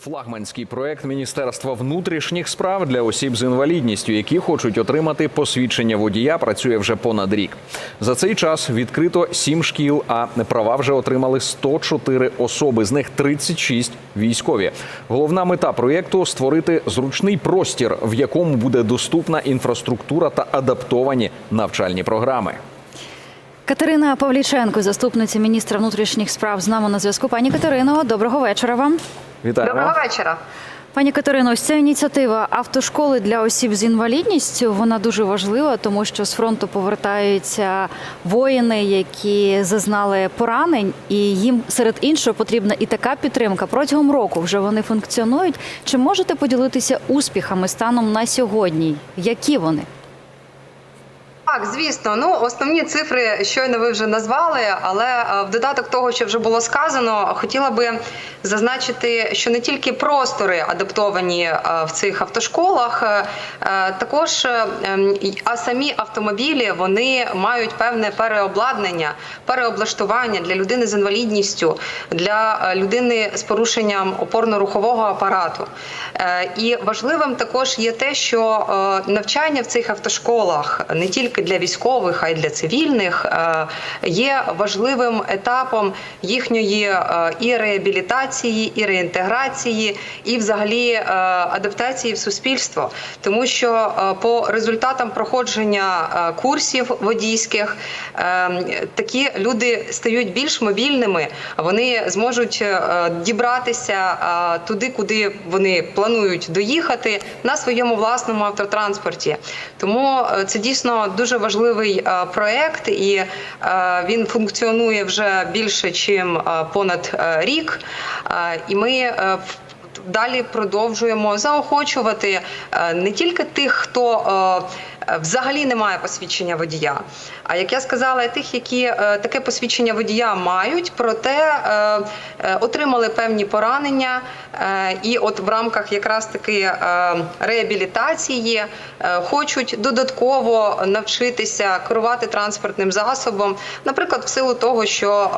Флагманський проект Міністерства внутрішніх справ для осіб з інвалідністю, які хочуть отримати посвідчення водія, працює вже понад рік. За цей час відкрито сім шкіл, а права вже отримали 104 особи, з них 36 військові. Головна мета проєкту створити зручний простір, в якому буде доступна інфраструктура та адаптовані навчальні програми. Катерина Павліченко, заступниця міністра внутрішніх справ, з нами на зв'язку. Пані Катерино, доброго вечора вам. Вітаю Доброго вечора. Пані Катерино, ось ця ініціатива автошколи для осіб з інвалідністю вона дуже важлива, тому що з фронту повертаються воїни, які зазнали поранень, і їм серед іншого потрібна і така підтримка. Протягом року вже вони функціонують. Чи можете поділитися успіхами станом на сьогодні? Які вони? Так, звісно, ну основні цифри щойно ви вже назвали, але е, в додаток того, що вже було сказано, хотіла би зазначити, що не тільки простори адаптовані е, в цих автошколах, е, також а самі автомобілі вони мають певне переобладнання, переоблаштування для людини з інвалідністю, для людини з порушенням опорно-рухового апарату. І важливим також є те, що навчання в цих автошколах не тільки для військових, а й для цивільних е, є важливим етапом їхньої е, і реабілітації, і реінтеграції, і взагалі е, адаптації в суспільство, тому що по результатам проходження курсів водійських такі люди стають більш мобільними, вони зможуть дібратися туди, куди вони планують доїхати на своєму власному автотранспорті. Тому це дійсно дуже важливий е, проект, і е, він функціонує вже більше, ніж понад е, рік. Е, І ми далі продовжуємо заохочувати не тільки тих, хто взагалі не має посвідчення водія, а як я сказала, тих, які е, таке посвідчення водія мають, проте е, е, отримали певні поранення, е, і от в рамках якраз таки е, реабілітації е, хочуть додатково навчитися керувати транспортним засобом, наприклад, в силу того, що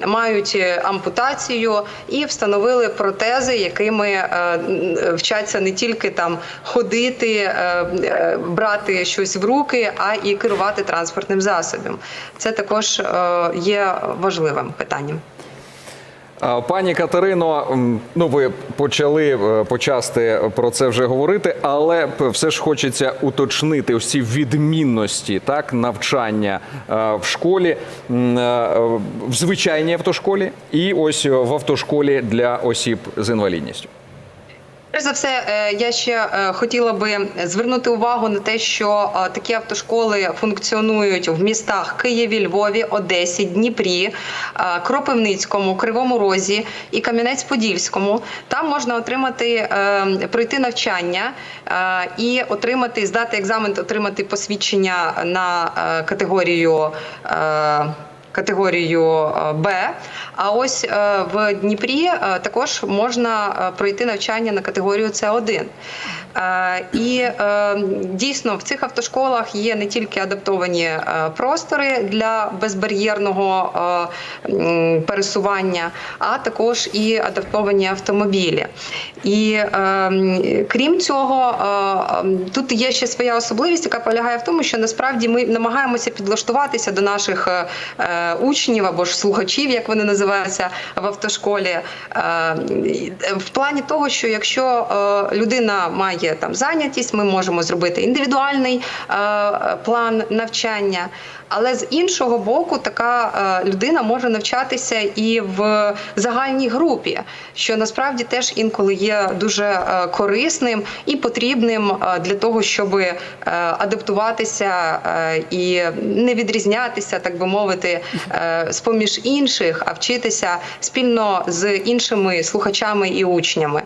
е, мають ампутацію і встановили протези, якими е, вчаться не тільки там ходити, е, щось в руки, а і керувати транспортним засобом. Це також е, є важливим питанням. Пані Катерино, ну ви почали е, почасти про це вже говорити, але все ж хочеться уточнити ці відмінності так навчання е, в школі, в звичайній автошколі і ось в автошколі для осіб з інвалідністю. Перш за все, е, я ще е, хотіла би звернути увагу на те, що е, такі автошколи функціонують в містах Києві, Львові, Одесі, Дніпрі, Кропивницькому, Кривому Розі і Кам'янець-Подільському. Там можна отримати пройти навчання і отримати, здати екзамен, отримати посвідчення на категорію. Категорію е, Б. А ось е, в Дніпрі е, також можна пройти навчання на категорію С1. Е, І дійсно в цих автошколах є не тільки адаптовані простори для безбар'єрного пересування, а також і адаптовані автомобілі. І крім цього, тут є ще своя особливість, яка полягає в тому, що насправді ми намагаємося підлаштуватися до наших учнів або ж слухачів, як вони називаються в автошколі, е, е, в плані того, що якщо е, людина має там зайнятість, ми можемо зробити індивідуальний е, план навчання. Але з іншого боку, така е, людина може навчатися і в загальній групі, що насправді теж інколи є дуже е, корисним і потрібним е, для того, щоб е, адаптуватися е, і не відрізнятися, так би мовити, е, з поміж інших, а вчитися спільно з іншими слухачами і учнями.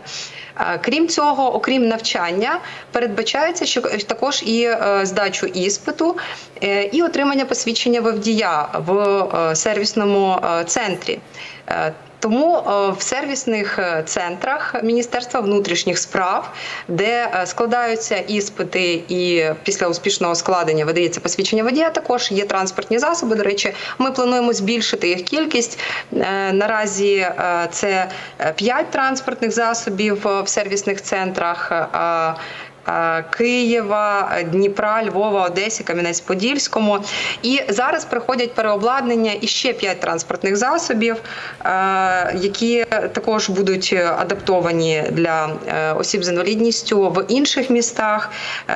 Е, Крім цього, окрім навчання, передбачається, що також і е, здачу іспиту е, і отримання посвідчення вовдія в е, сервісному е, центрі. Тому е, в сервісних е, центрах Міністерства внутрішніх справ, де е, складаються іспити, і після успішного складення видається посвідчення водія, також є транспортні засоби. До речі, ми плануємо збільшити їх кількість. Наразі це 5 транспортних засобів в сервісних центрах. Е, е, Києва, Дніпра, Львова, Одесі, Кам'янець-Подільському. І зараз приходять переобладнання і ще п'ять транспортних засобів, е, які також будуть адаптовані для е, осіб з інвалідністю в інших містах,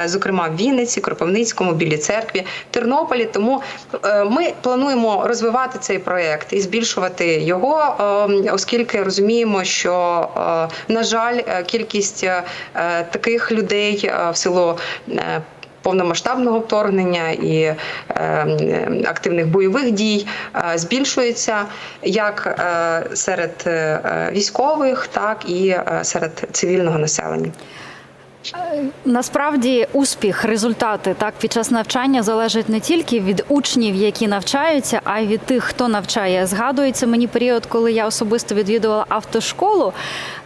е, зокрема в Вінниці, Кропивницькому, Білій церкві, Тернополі. Тому е, ми плануємо розвивати цей проект і збільшувати його, е, оскільки розуміємо, що е, на жаль, е, кількість е, таких людей в силу е, повномасштабного вторгнення і е, активних бойових дій е, збільшується як серед військових, так і серед цивільного населення. Насправді успіх, результати так під час навчання залежать не тільки від учнів, які навчаються, а й від тих, хто навчає. Згадується мені період, коли я особисто відвідувала автошколу.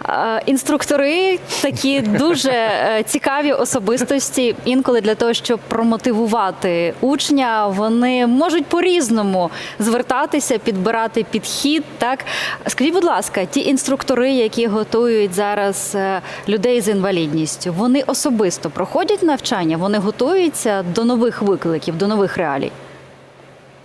Е, Інструктори такі дуже е, цікаві особистості. Інколи для того, щоб промотивувати учня, вони можуть по-різному звертатися, підбирати підхід. Так скажіть, будь ласка, ті інструктори, які готують зараз е, людей з інвалідністю, вони особисто проходять навчання, вони готуються до нових викликів, до нових реалій.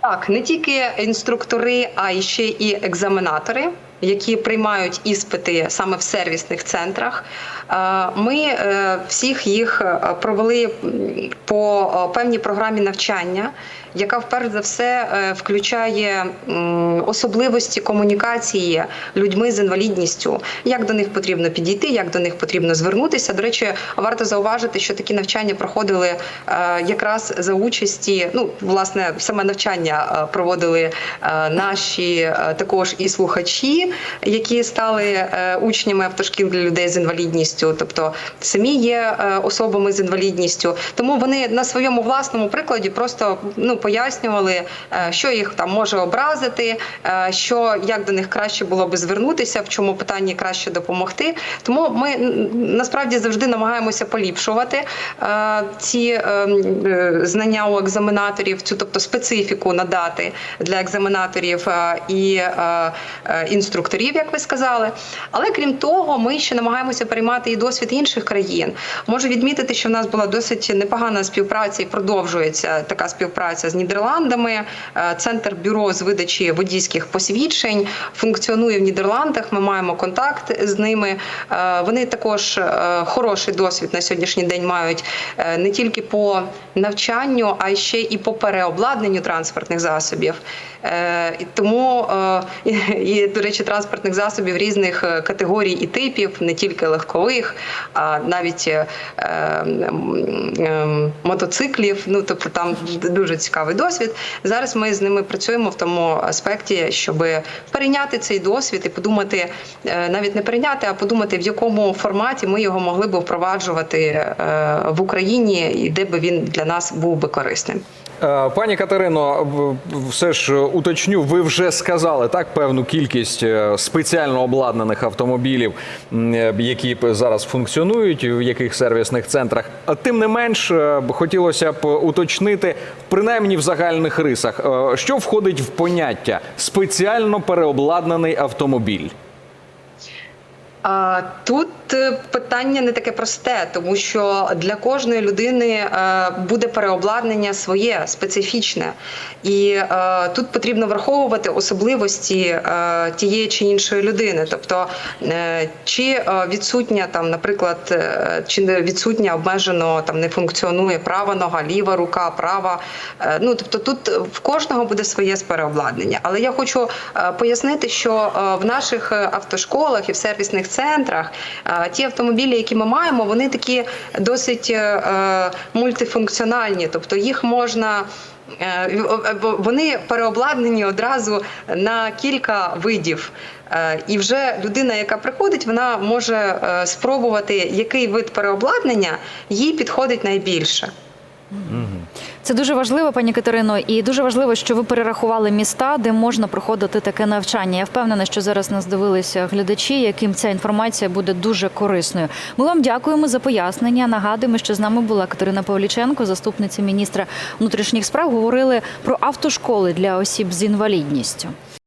Так, не тільки інструктори, а й ще і екзаменатори, які приймають іспити саме в сервісних центрах. Е, Ми е, всіх їх е, провели по певній програмі навчання, яка вперше за все е, включає особливості комунікації людьми з інвалідністю, як до них потрібно підійти, як до них потрібно звернутися. До речі, варто зауважити, що такі навчання проходили е, якраз за участі. Ну, власне, саме навчання е, проводили наші також і слухачі, які стали учнями автошкіл для людей з інвалідністю, тобто самі є особами з інвалідністю. Тому вони на своєму власному прикладі просто ну пояснювали, е, що їх там може образити, е, що як до них краще було би звернутися, в чому питанні краще допомогти. Тому ми насправді завжди намагаємося поліпшувати е, ці е, м, е, знання у екзаменаторів, цю тобто специфіку надати для екзаменаторів і інструкторів, як ви сказали. Але крім того, ми ще намагаємося переймати і досвід інших країн. Можу відмітити, що в нас була досить непогана співпраця і продовжується така співпраця з Нідерландами. Е, Центр бюро з видачі водійських посвідчень функціонує в Нідерландах. Ми маємо контакт з ними. Е, Вони також е, хороший досвід на сьогоднішній день мають не тільки по навчанню, а ще і по переобладнанню транспортних засобів. Тому і, до речі, транспортних засобів різних категорій і типів, не тільки легкових, а навіть мотоциклів. Ну тобто там дуже цікавий досвід. Зараз ми з ними працюємо в тому аспекті, щоб перейняти цей досвід і подумати, е, навіть не перейняти, а подумати, в якому форматі ми його могли б впроваджувати е, в Україні і де би він для нас був би корисним. Е, Пані Катерино, все ж е, уточню, ви вже сказали так певну кількість е, спеціально обладнаних автомобілів, які зараз функціонують, в яких сервісних центрах. Тим не менш, хотілося б уточнити, принаймні в загальних рисах, що входить в поняття спеціально переобладнаний автомобіль. А, Е, питання не таке просте, тому що для кожної людини е, буде переобладнання своє специфічне, і е, тут потрібно враховувати особливості тієї чи іншої людини. Тобто, чи відсутня там, наприклад, чи відсутня обмежено там не функціонує права нога, ліва рука, права. Ну тобто, тут в кожного буде своє переобладнання. Але я хочу пояснити, що в наших автошколах і в сервісних центрах ті автомобілі, які ми маємо, вони такі досить е, е, мультифункціональні, тобто їх можна. е, Вони переобладнані одразу на кілька видів. І вже людина, яка приходить, вона може спробувати, який вид переобладнання їй підходить найбільше. Це дуже важливо, пані Катерино, і дуже важливо, що ви перерахували міста, де можна проходити таке навчання. Я впевнена, що зараз нас дивилися глядачі, яким ця інформація буде дуже корисною. Ми вам дякуємо за пояснення. Нагадуємо, що з нами була Катерина Павліченко, заступниця міністра внутрішніх справ. Говорили про автошколи для осіб з інвалідністю.